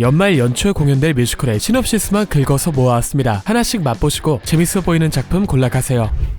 연말 연초에 공연될 뮤지컬의 시놉시스만 긁어서 모아왔습니다. 하나씩 맛보시고 재밌어 보이는 작품 골라가세요.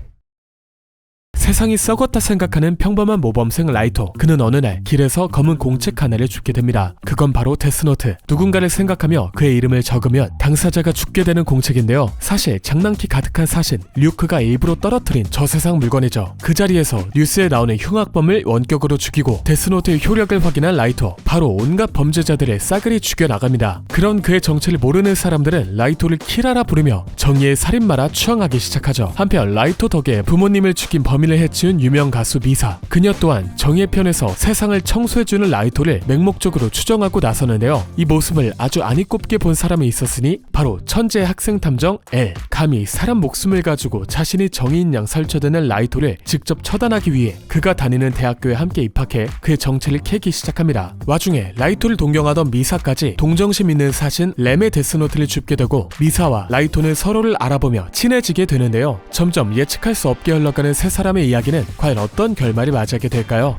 세상이 썩었다 생각하는 평범한 모범생 라이토. 그는 어느 날 길에서 검은 공책 하나를 줍게 됩니다. 그건 바로 데스노트. 누군가를 생각하며 그의 이름을 적으면 당사자가 죽게 되는 공책인데요. 사실 장난기 가득한 사신 류크가 일부러 떨어뜨린 저세상 물건이죠. 그 자리에서 뉴스에 나오는 흉악범을 원격으로 죽이고 데스노트의 효력을 확인한 라이토. 바로 온갖 범죄자들을 싸그리 죽여 나갑니다. 그런 그의 정체를 모르는 사람들은 라이토를 키라라 부르며 정의의 살인마라 추앙하기 시작하죠. 한편 라이토 덕에 부모님을 죽인 범인을 해치운 유명 가수 미사. 그녀 또한 정의의 편에서 세상을 청소해주는 라이토를 맹목적으로 추정하고 나서는데요. 이 모습을 아주 안 이꼽게 본 사람이 있었으니 바로 천재 학생 탐정 L. 감히 사람 목숨을 가지고 자신이 정의인 양 설쳐드는 라이토를 직접 처단하기 위해 그가 다니는 대학교에 함께 입학해 그의 정체를 캐기 시작합니다. 와중에 라이토를 동경하던 미사까지 동정심 있는 사신 램의 데스노트를 줍게 되고 미사와 라이토는 서로를 알아보며 친해지게 되는데요. 점점 예측할 수 없게 흘러가는 세 사람의 이야기는 과연 어떤 결말이 맞이하게 될까요?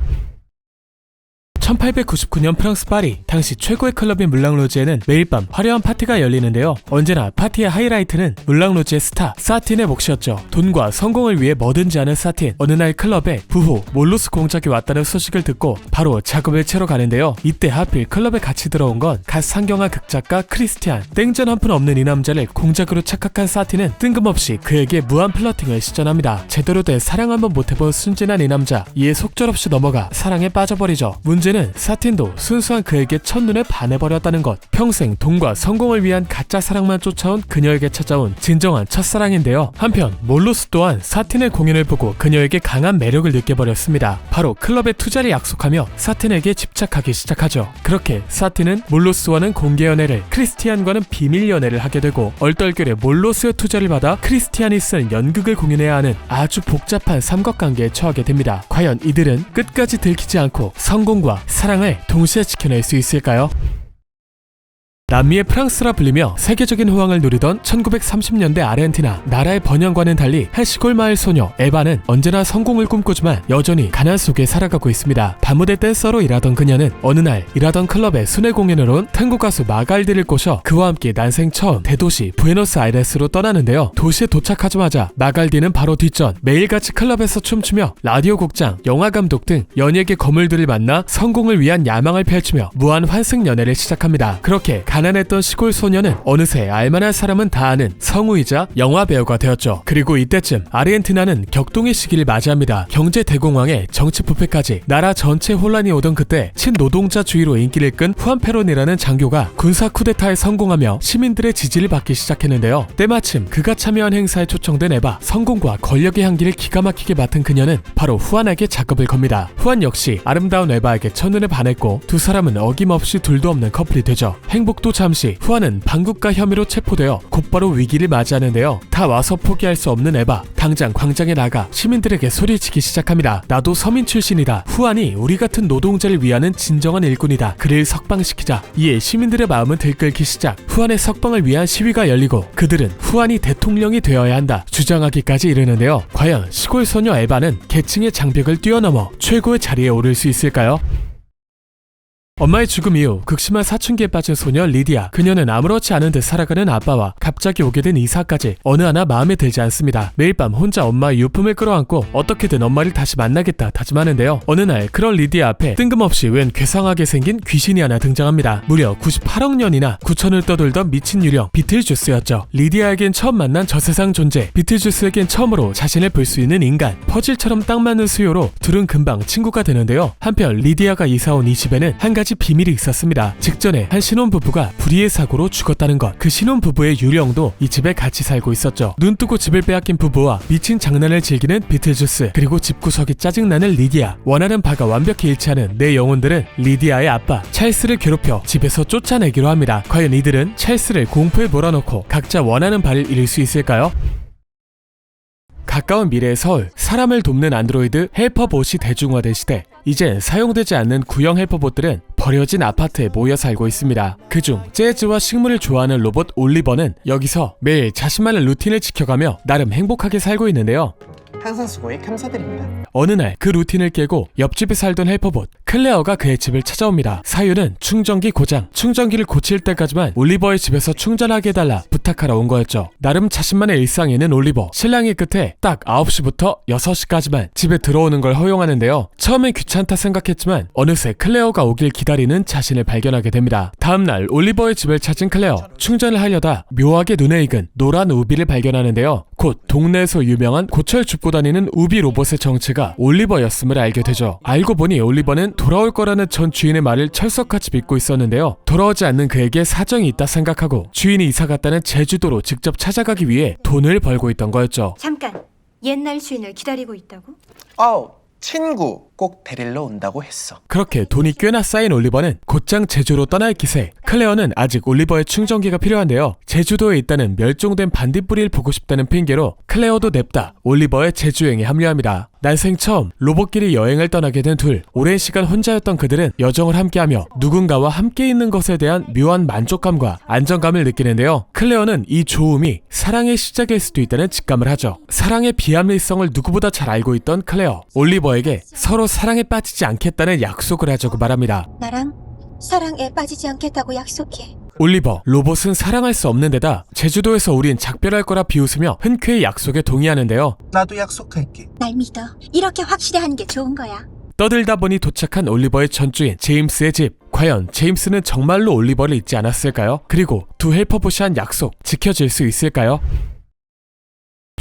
1899년 프랑스 파리 당시 최고의 클럽인 물랑로즈에는 매일 밤 화려한 파티가 열리는데요. 언제나 파티의 하이라이트는 물랑로즈의 스타 사틴의 몫이었죠. 돈과 성공을 위해 뭐든지 하는 사틴. 어느 날 클럽에 부호 몰루스 공작이 왔다는 소식을 듣고 바로 작업을 채러 가는데요. 이때 하필 클럽에 같이 들어온 건 갓 상경한 극작가 크리스티안. 땡전 한 푼 없는 이 남자를 공작으로 착각한 사틴은 뜬금없이 그에게 무한 플러팅을 시전합니다. 제대로 된 사랑 한번 못해본 순진한 이 남자 이에 속절없이 넘어가 사랑에 빠져버리죠. 문제는 사틴도 순수한 그에게 첫눈에 반해버렸다는 것. 평생 돈과 성공을 위한 가짜 사랑만 쫓아온 그녀에게 찾아온 진정한 첫사랑인데요. 한편 몰로스 또한 사틴의 공연을 보고 그녀에게 강한 매력을 느껴버렸습니다. 바로 클럽에 투자를 약속하며 사틴에게 집착하기 시작하죠. 그렇게 사틴은 몰로스와는 공개 연애를 크리스티안과는 비밀 연애를 하게 되고 얼떨결에 몰로스의 투자를 받아 크리스티안이 쓴 연극을 공연해야 하는 아주 복잡한 삼각관계에 처하게 됩니다. 과연 이들은 끝까지 들키지 않고 성공과 사랑을 동시에 지켜낼 수 있을까요? 남미의 프랑스라 불리며 세계적인 호황을 누리던 1930년대 아르헨티나 나라의 번영과는 달리 한 시골 마을 소녀 에바는 언제나 성공을 꿈꾸지만 여전히 가난 속에 살아가고 있습니다. 밤무대 댄서로 일하던 그녀는 어느 날 일하던 클럽에 순회 공연을 온 탱고 가수 마갈디를 꼬셔 그와 함께 난생 처음 대도시 부에노스아이레스로 떠나는데요. 도시에 도착하자마자 마갈디는 바로 뒷전 매일같이 클럽에서 춤추며 라디오 곡장, 영화 감독 등 연예계 거물들을 만나 성공을 위한 야망을 펼치며 무한 환승 연애를 시작합니다. 그렇게 가 난했던 시골 소녀는 어느새 알만한 사람은 다 아는 성우이자 영화 배우가 되었죠. 그리고 이때쯤 아르헨티나는 격동의 시기를 맞이합니다. 경제 대공황에 정치 부패까지 나라 전체 혼란이 오던 그때 친노동자주의로 인기를 끈 후안페론이라는 장교가 군사 쿠데타에 성공하며 시민들의 지지를 받기 시작했는데요. 때마침 그가 참여한 행사에 초청된 에바 성공과 권력의 향기를 기가 막히게 맡은 그녀는 바로 후안에게 작업을 겁니다. 후안 역시 아름다운 에바에게 첫눈에 반했고 두 사람은 어김없이 둘도 없는 커플이 되죠. 행복도 잠시 후안은 반국가 혐의로 체포되어 곧바로 위기를 맞이하는데요. 다 와서 포기할 수 없는 에바 당장 광장에 나가 시민들에게 소리치기 시작합니다. 나도 서민 출신이다. 후안이 우리 같은 노동자를 위하는 진정한 일꾼이다. 그를 석방시키자. 이에 시민들의 마음은 들끓기 시작. 후안의 석방을 위한 시위가 열리고 그들은 후안이 대통령이 되어야 한다. 주장하기까지 이르는데요. 과연 시골 소녀 에바는 계층의 장벽을 뛰어넘어 최고의 자리에 오를 수 있을까요? 엄마의 죽음 이후 극심한 사춘기에 빠진 소녀 리디아. 그녀는 아무렇지 않은 듯 살아가는 아빠와 갑자기 오게 된 이사까지 어느 하나 마음에 들지 않습니다. 매일 밤 혼자 엄마의 유품을 끌어안고 어떻게든 엄마를 다시 만나겠다 다짐하는데요. 어느 날 그런 리디아 앞에 뜬금없이 웬 괴상하게 생긴 귀신이 하나 등장합니다. 무려 98억 년이나 구천을 떠돌던 미친 유령 비틀주스였죠. 리디아에겐 처음 만난 저 세상 존재 비틀주스에겐 처음으로 자신을 볼 수 있는 인간 퍼즐처럼 딱 맞는 수요로 둘은 금방 친구가 되는데요. 한편 리디아가 이사온 이 집에는 한 가지 비밀이 있었습니다. 직전에 한 신혼부부가 불의의 사고로 죽었다는 것. 그 신혼부부의 유령도 이 집에 같이 살고 있었죠. 눈 뜨고 집을 빼앗긴 부부와 미친 장난을 즐기는 비틀주스 그리고 집구석이 짜증나는 리디아. 원하는 바가 완벽히 일치하는 내 영혼들은 리디아의 아빠 찰스를 괴롭혀 집에서 쫓아내기로 합니다. 과연 이들은 찰스를 공포에 몰아넣고 각자 원하는 바를 이룰 수 있을까요? 가까운 미래의 서울, 사람을 돕는 안드로이드 헬퍼봇이 대중화된 시대. 이젠 사용되지 않는 구형 헬퍼봇들은 버려진 아파트에 모여 살고 있습니다. 그중 재즈와 식물을 좋아하는 로봇 올리버는 여기서 매일 자신만의 루틴을 지켜가며 나름 행복하게 살고 있는데요. 항상 수고해 감사드립니다. 어느 날 그 루틴을 깨고 옆집에 살던 헬퍼봇 클레어가 그의 집을 찾아옵니다. 사유는 충전기 고장. 충전기를 고칠 때까지만 올리버의 집에서 충전하게 해달라 부탁하러 온 거였죠. 나름 자신만의 일상에는 올리버. 신랑이 끝에 딱 9시부터 6시까지만 집에 들어오는 걸 허용하는데요. 처음엔 귀찮다 생각했지만 어느새 클레어가 오길 기다리는 자신을 발견하게 됩니다. 다음날 올리버의 집을 찾은 클레어. 충전을 하려다 묘하게 눈에 익은 노란 우비를 발견하는데요. 곧 동네에서 유명한 고철 줍고 다니는 우비 로봇의 정체가 올리버였음을 알게 되죠. 알고 보니 올리버는 돌아올 거라는 전 주인의 말을 철석같이 믿고 있었는데요. 돌아오지 않는 그에게 사정이 있다 생각하고 주인이 이사 갔다는 제주도로 직접 찾아가기 위해 돈을 벌고 있던 거였죠. 잠깐 옛날 주인을 기다리고 있다고? 어, 친구 꼭 데리러 온다고 했어. 그렇게 돈이 꽤나 쌓인 올리버는 곧장 제주로 떠날 기세. 클레어는 아직 올리버의 충전기가 필요한데요. 제주도에 있다는 멸종된 반딧불이를 보고 싶다는 핑계로 클레어도 냅다 올리버의 제주여행에 합류합니다. 난생 처음 로봇끼리 여행을 떠나게 된 둘. 오랜 시간 혼자였던 그들은 여정을 함께하며 누군가와 함께 있는 것에 대한 묘한 만족감과 안정감을 느끼는데요. 클레어는 이 좋음이 사랑의 시작일 수도 있다는 직감을 하죠. 사랑의 비합리성을 누구보다 잘 알고 있던 클레어. 올리버에게 서로 사랑에 빠지지 않겠다는 약속을 하자고 말합니다. 나랑 사랑에 빠지지 않겠다고 약속해. 올리버, 로봇은 사랑할 수 없는 데다 제주도에서 우린 작별할 거라 비웃으며 흔쾌히 약속에 동의하는데요. 나도 약속할게. 날 믿어. 이렇게 확실히 하는 게 좋은 거야. 떠들다 보니 도착한 올리버의 전주인 제임스의 집. 과연 제임스는 정말로 올리버를 잊지 않았을까요? 그리고 두 헬퍼봇이 한 약속 지켜질 수 있을까요?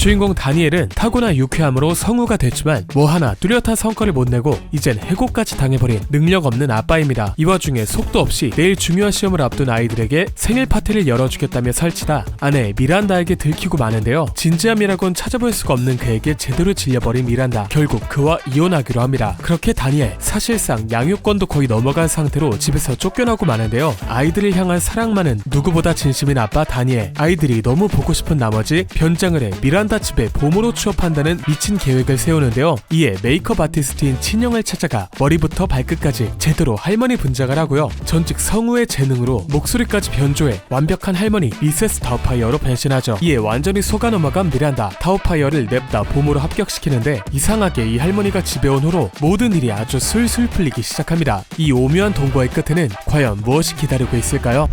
주인공 다니엘은 타고난 유쾌함으로 성우가 됐지만 뭐 하나 뚜렷한 성과를 못 내고 이젠 해고까지 당해버린 능력 없는 아빠입니다. 이 와중에 속도 없이 내일 중요한 시험을 앞둔 아이들에게 생일 파티를 열어주겠다며 설치다 아내 미란다에게 들키고 마는데요. 진지함이라곤 찾아볼 수가 없는 그에게 제대로 질려버린 미란다. 결국 그와 이혼하기로 합니다. 그렇게 다니엘 사실상 양육권도 거의 넘어간 상태로 집에서 쫓겨나고 마는데요. 아이들을 향한 사랑만은 누구보다 진심인 아빠 다니엘. 아이들이 너무 보고 싶은 나머지 변장을 해 미란다 집에 봄으로 취업한다는 미친 계획을 세우는데요. 이에 메이크업 아티스트인 친영을 찾아가 머리부터 발끝까지 제대로 할머니 분장을 하고요. 전직 성우의 재능으로 목소리까지 변조해 완벽한 할머니 미세스 다우파이어로 변신하죠. 이에 완전히 속아 넘어간 미란다 다우파이어를 냅다 봄으로 합격시키는데 이상하게 이 할머니가 집에 온 후로 모든 일이 아주 술술 풀리기 시작합니다. 이 오묘한 동거의 끝에는 과연 무엇이 기다리고 있을까요?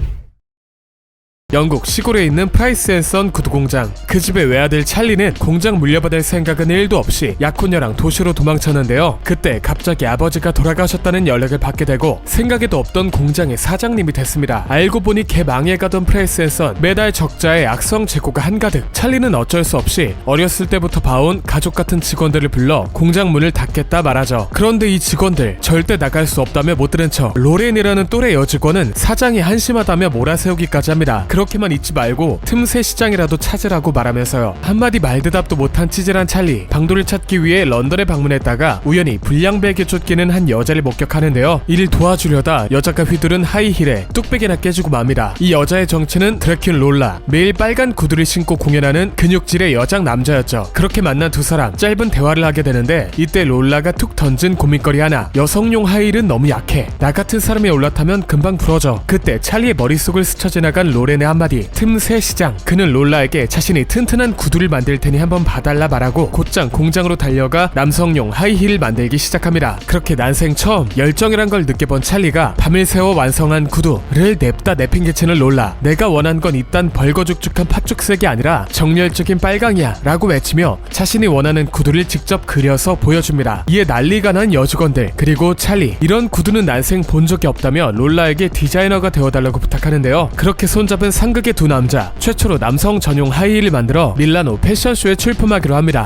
영국 시골에 있는 프라이스 앤선 구두 공장. 그 집의 외아들 찰리는 공장 물려받을 생각은 1도 없이 약혼녀랑 도시로 도망쳤는데요. 그때 갑자기 아버지가 돌아가셨다는 연락을 받게 되고 생각에도 없던 공장의 사장님이 됐습니다. 알고 보니 개 망해가던 프라이스 앤선 매달 적자에 악성 재고가 한가득. 찰리는 어쩔 수 없이 어렸을 때부터 봐온 가족 같은 직원들을 불러 공장 문을 닫겠다 말하죠. 그런데 이 직원들 절대 나갈 수 없다며 못 들은 척. 로렌이라는 또래 여직원은 사장이 한심하다며 몰아세우기까지 합니다 그렇게만 있지 말고 틈새 시장이라도 찾으라고 말하면서요. 한마디 말대답도 못한 치질한 찰리. 방도를 찾기 위해 런던에 방문했다가 우연히 불량배에게 쫓기는 한 여자를 목격하는데요. 이를 도와주려다 여자가 휘두른 하이힐에 뚝배기나 깨지고 맙니다. 이 여자의 정체는 드래큘 롤라. 매일 빨간 구두를 신고 공연하는 근육질의 여장 남자였죠. 그렇게 만난 두 사람 짧은 대화를 하게 되는데 이때 롤라가 툭 던진 고민거리 하나. 여성용 하이힐은 너무 약해. 나 같은 사람이 올라타면 금방 부러져. 그때 찰리의 머릿속을 스쳐 지나간 로렌 의 한마디. 틈새 시장. 그는 롤라에게 자신이 튼튼한 구두를 만들 테니 한번 봐달라 말하고 곧장 공장으로 달려가 남성용 하이힐을 만들기 시작합니다. 그렇게 난생 처음 열정이란 걸 느껴본 찰리가 밤을 새워 완성한 구두를 냅다 내팽개치는 롤라. 내가 원한 건 이딴 벌거죽죽한 팥죽색이 아니라 정열적인 빨강이야 라고 외치며 자신이 원하는 구두를 직접 그려서 보여줍니다. 이에 난리가 난 여직원들 그리고 찰리. 이런 구두는 난생 본 적이 없다며 롤라에게 디자이너가 되어달라고 부탁하는데요. 그렇게 손잡은 상극의 두 남자 최초로 남성 전용 하이힐을 만들어 밀라노 패션쇼에 출품하기로 합니다.